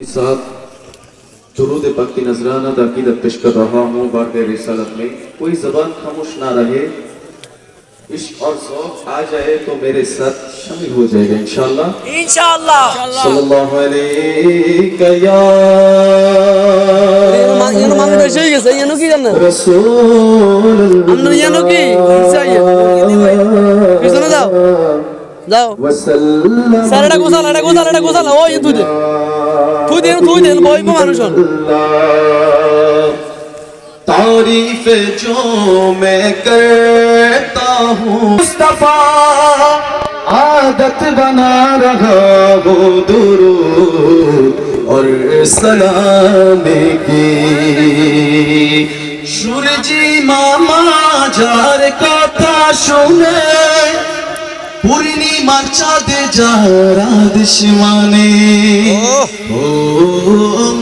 साथ जुरूद पक की नजराना तकीदत पेश कर रहा हूँ बर्द रिसालत में। कोई जबान खामोश ना रहे इश्क और शौक आ जाए तो मेरे साथ शामिल हो जाएगा इंशाल्लाह। इंशाल्लाह। रसूल যাও। স্যার এটা গোসাল এটা গোসাল এটা গোসাল ওই তুই দে। তুই দে তুই দে বই মানুষ تعریف جو میں کرتا ہوں مصطفیٰ عادت بنا رہا وہ درود اور سلام کی সূর্যি মামা যার কথা শুনে পূর্ণিমার চাঁদে যারা দেশ মানে ও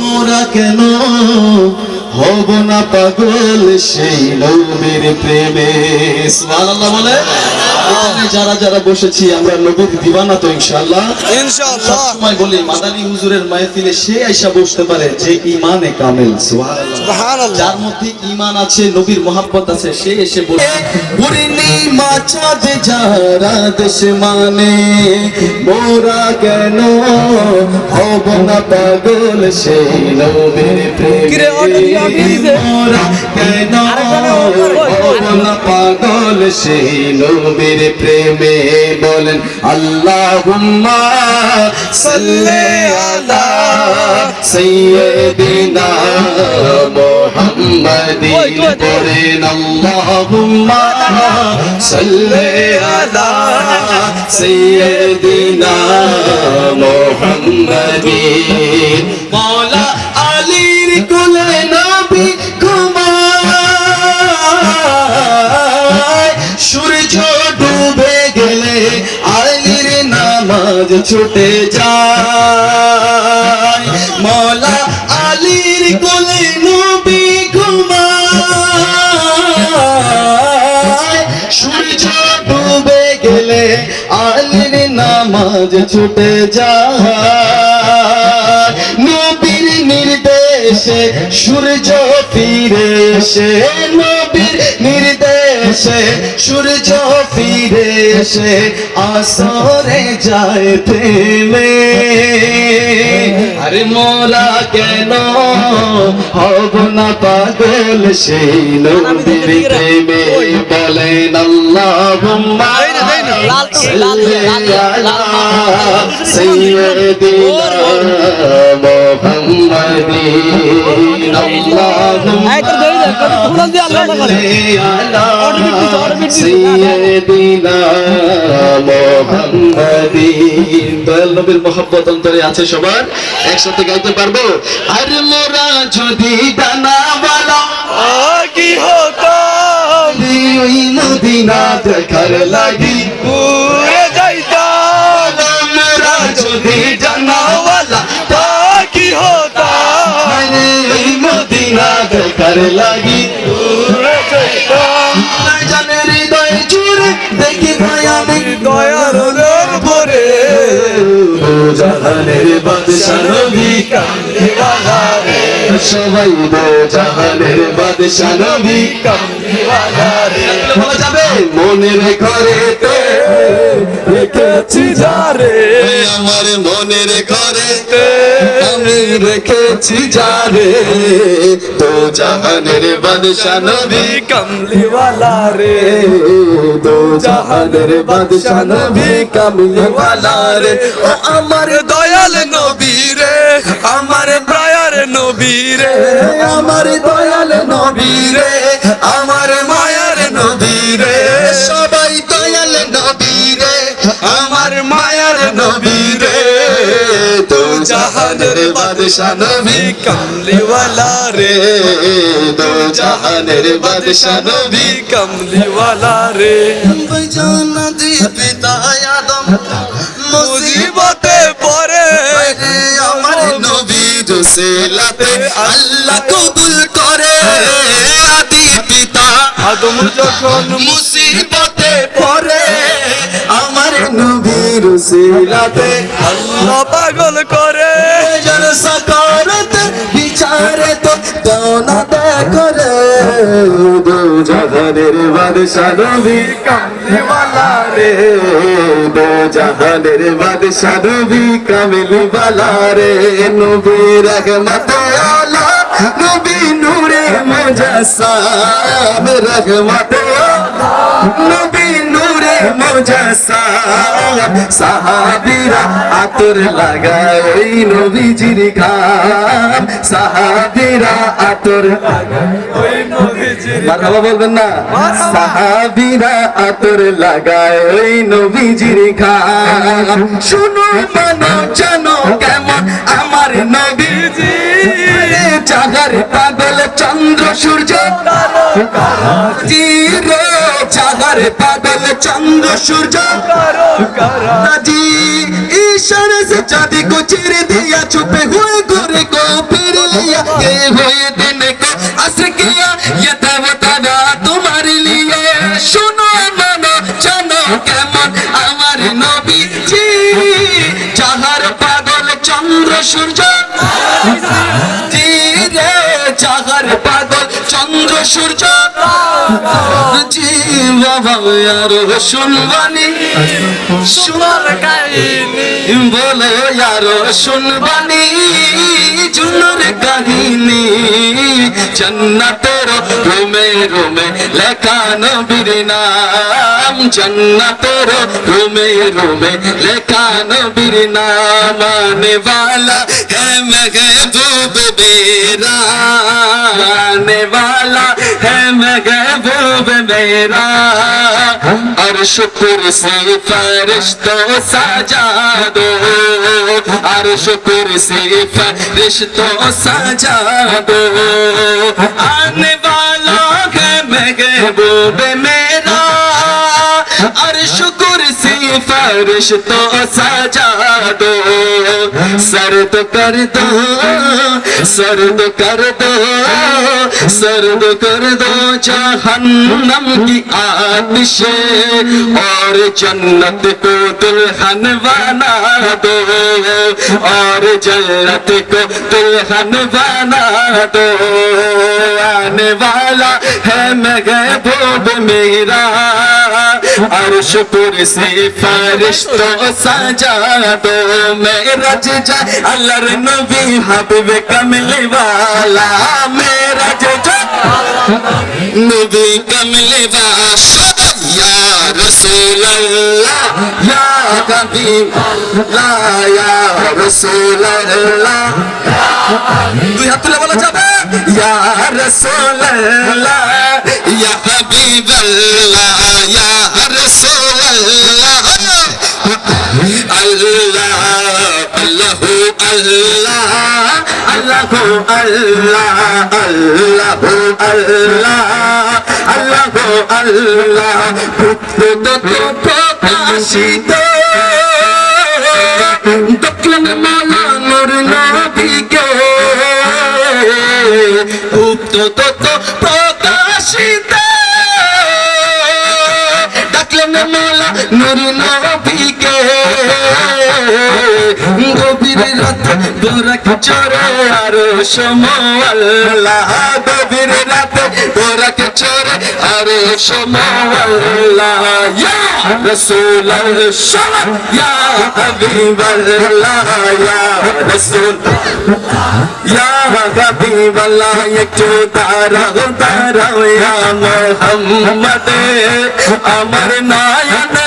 মোরা কেন হব না পাগল সেই নবীর প্রেমে। সুবহানাল্লাহ বলে? যারা যারা বসেছি আমরা নবীর দিবানা তো ইনশাআল্লাহ। ইনশাআল্লাহ। সময় বলি মাদানী হুজুরের মাহফিলে সে আইসা বসতে পারে যে ইমানে কামেল। সুবহানাল্লাহ। যার মধ্যে ইমান আছে নবীর মহাব্বত আছে সে এসে বলে পূর্ণিমা চাঁদ যারা দেশ মানে মোরা কেন হব না পাগল সেই নবীর প্রেমে? কেন? পাগল সেই নবীর প্রেমে বলেন আল্লাহুম্মা সাল্লি আলা সাইয়্যিদিনা মুহাম্মাদিন করেন আল্লাহুম্মা সাল্লি আলা সাইয়্যিদিনা মুহাম্মাদিন ছুটে যায়। মৌলা আলীর কোলে নবী সূর্য ডুবে গেলে আলীর নামাজ ছুটে যায়। নবীর নির্দেশে সূর্য ফিরে এসে নবীর নির্দেশে এসে সূর্য ফিরে এসে আসরে যায় থেমে আরে মোরা কেন হব না পাগল সেই নদীর প্রেমে বলেন আল্লাহ সৈয়দিনা নবীর মহব্বত অন্তরে আছে সবার একসাথে গাইতে পারব আর মোরা যদি দেখার লাগি পুরে যাইতাম মোরা যদি দেখার লাগি। জানে হৃদয় জুড়ে দেখি ভাই আমি দয়ার রোগ ভরে। জাহানের বাদশা নবী কামলিওয়ালা রে সবাই দো জাহানের বাদশা নবী রে বলা যাবে? মনের ঘরেতে রেখেছি যারে আমার মনের ঘরেতে আমি রেখেছি যারে, তো জাহানের বাদশা নবী কামলিওয়ালা রে দো জাহানের বাদশা নবী কামলি ওয়ালা রে ও আমার দয়াল নবী রে আমার প্রায়ার নবী রে আমার দয়াল নবী রে আমার মায়ার নবী রে সবাই দয়াল নবী রে আমার মায়ার নবী তো জাহানের বাদশা নবী কামলিওয়ালা রে। তো জাহানের বাদশা নবী কামলিওয়ালা রে। পিতা আদম পরে আমার আল্লাহ কবুল করে। আদি পিতা আদম যখন মুসিবতে পড়ে আল্লাহ পাগল করে। যেন সাকারতে বিচারে তো দোনা দেখো রে দো জাহানের বাদশা নবী কামলিওয়ালা রে। দো জাহানের বাদশা নবী কামলিওয়ালা রে। নবী রহমত আলা নবী নূরে মুজাসসাম রহমত আলা নবী সাহাবীরা আতর লাগায় ওই নবীজির ঘাম সাহাবীরা আতর মারহাবা বলবেন না সাহাবীরা আতর লাগায় ওই নবীজির ঘাম শুনো মানো জানো কেমন আমার নবীজি। চাগার পাগল চন্দ্র সূর্য। জি বাদল চন্দ্র সূর্য। রাজি ইশারে সে চাঁদি কো চিরে দিয়া ছুপে হুয়ে গোরে কো ফির লিয়া। এ হুয়ে দিন কো আসর কিয়া ये দেবতারা তোমার লিয়ে। শুনো মানো, জানো কেমন আমার নবীজি চাহার পাগল চন্দ্র সূর্য। সূর্য জি বাবা আর শুনবানি শুনার বলো यारो শুনবানি জুনুর কাহিনী। জন্নাতের রোমে রোমে লেখা নবীর নাম। জন্নাতের রোমে রোমে লেখা নবীর নাম। আনে বালা, হে মহবুব বেরা আনে বালা, হে মহবুব महबूब मेरा और शुक्र से फरिश्तों सजा दो और शुक्र से फरिश्तों सजा दो आने वाला है महबूब मेरा फरिश्तों सजा दो। सर्द कर दो, सर्द कर दो, सर्द कर दो जहन्नम की आतिश। और जन्नत को दुल्हन बना दो, और जन्नत को दुल्हन बना दो। आने वाला है महबूब मेरा अर्श कुर्सी फरिश्तों सजा दो मेरा जीजा अल्लाह नबी हबीब कमली वाला मेरा जीजा नबी कमली वाला رسول الله يا حبيب الله يا رسول الله দুই হাত তুলে বলা যাবে। ইয়া রাসূল ইয়া হাবিব আল্লাহ ইয়া রাসূল আল্লাহ আল্লাহ আল্লাহ আল্লাহ আল্লাহ আল্লাহ আল্লাহ প্রকাশিত দেখলেন মালা নুর নবীকে গুপ্ত তত প্রকাশিত দেখলেন মালা নুর নবীকে গভীর রাত গোরখ চরে আরও সমল্লাহ গভীর রাত গোরখ চরে আরও সমল্লাহ ইয়া রসুল সালাম ইয়া হাবিব আল্লাহ ইয়া রসুল ইয়া হাবিব আল্লাহ একটু দাঁড়াও দাঁড়াও ইয়া মোহাম্মদ, আমার একটু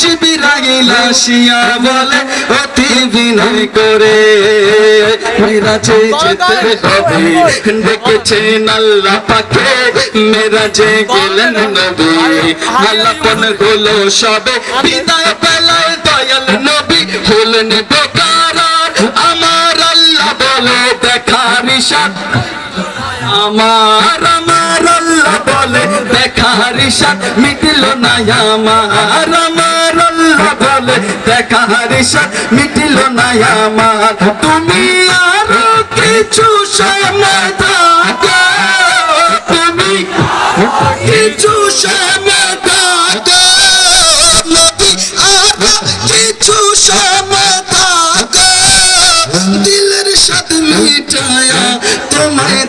জিবিরাইল আসিয়া বলে অতি বিনয় করে মেরাজে যেতে হবে মেরাজে গেলেন নবী আল্লাপন হলো সবে বিদায় দয়াল নবী হলেন আমার আল্লাহ বলে দেখার ইশারা আমার আমার আল্লাহ বলে দেখার ইশাদ মিটল না আমার দেখার মিটিল না আমার। তুমি আরও কিছু সামনে থাকো। তুমি কিছু সামনে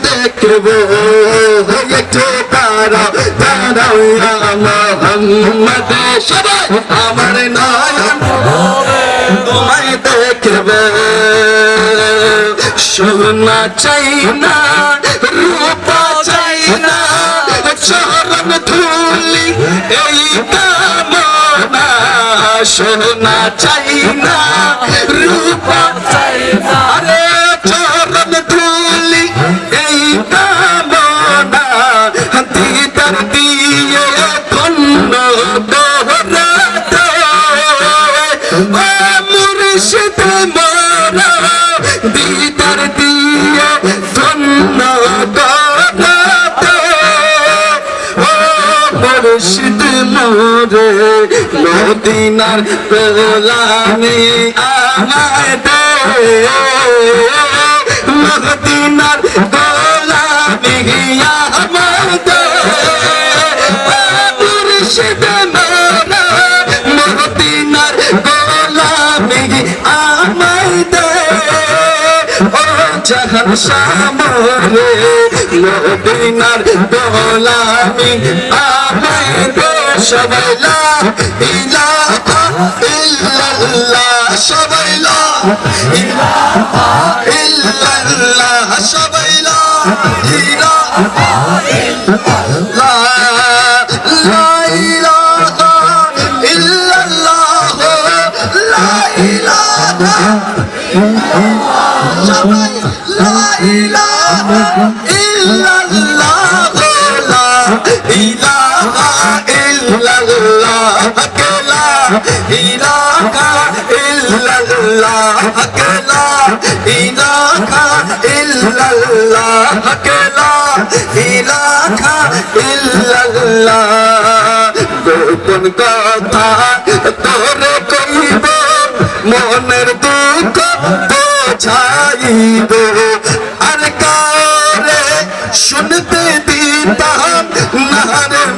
দেখব একটু দাঁড়াও দাঁড়াও মোহাম্মদ। সবাই আমার নয়ন তোমায় দেখবে। সোনা চাই না, রূপা চাই না চরণ ধুলি এই কামনা। সোনা চাই না, রূপা চাই দিদার দিয়ে মুর্শিদ মোরে মদিনার গোলামি আমায় দে মদিনার গোলামি আমায় দে সামরে মদিনার গোলামি আমায় দে সবাই লা ইলাহা ইল্লাল্লাহ, সবাই লা ইলাহা ইল্লাল্লাহ, সবাই ইলাহা ইল্লাল্লাহ। গোপন কথা তোরে কইব মনের দুঃখ বোঝাইব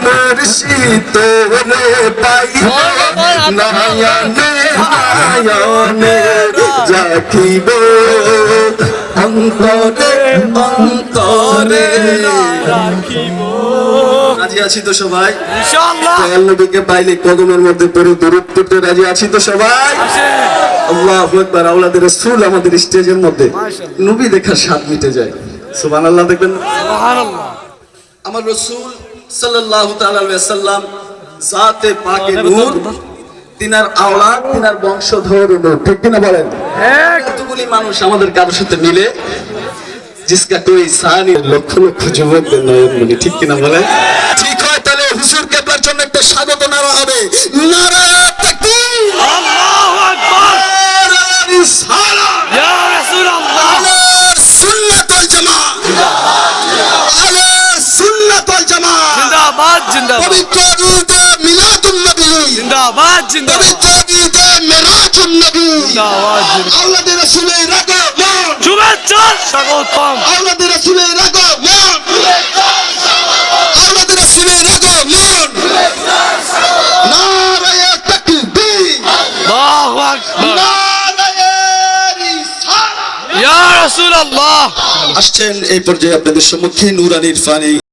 মুর্শিদ তোরে পাইব নয়নে নয়নে রাখিব অন্তরে অন্তরে। রাজি আছি তো সবাই? নবীকে পাইলে কদমের মধ্যে পড়ে দূরত রাজি আছি তো সবাই? আল্লাহ একবার আওলাদের রাসূল আমাদের স্টেজের মধ্যে। নবী দেখার স্বাদ মিটে যায়। সুবহানাল্লাহ দেখবেন সুবহানাল্লাহ। আমার রসুল আলাইহি সাল্লাম জাতে পাকে নূর তিনার আওলাদ তিনার বংশধর ঠিক কিনা বলেন? কতগুলি মানুষ আমাদের কারোর সাথে মিলে? জিসকা কোই সানি? লক্ষ লক্ষ যুবকদের নয়ন মনি ঠিক কিনা বলেন? ঠিক হয় তাহলে হুজুর কেবলার জন্য একটা স্বাগত নারা হবে। নারা তাকবীর। আল্লাহু আকবার। নারা রিসালাত ইয়া রাসূলুল্লাহ আলা সুন্নাতুল জামা আলা সুন্নাতুল জামা জিন্দাবাদ জিন্দাবাদ পবিত্র ঈদে মিলাদুন নবী জিন্দাবাদ জিন্দাবাদ পবিত্র ঈদে মিরাজুন নবী জিন্দাবাদ জিন্দাবাদ আল্লাহর রাসূলের আগমন শুভেচ্ছা স্বাগতম আল্লাহর রাসূলের আগমন আল্লাহর রাসূলের আগমন নারায়ে তাকবীর আল্লাহু আকবার নারায়ে রিসালাত ইয়া রাসূলুল্লাহ আসছেন এই পর্যায়ে আপনাদের সম্মুখে নুরানির ফানি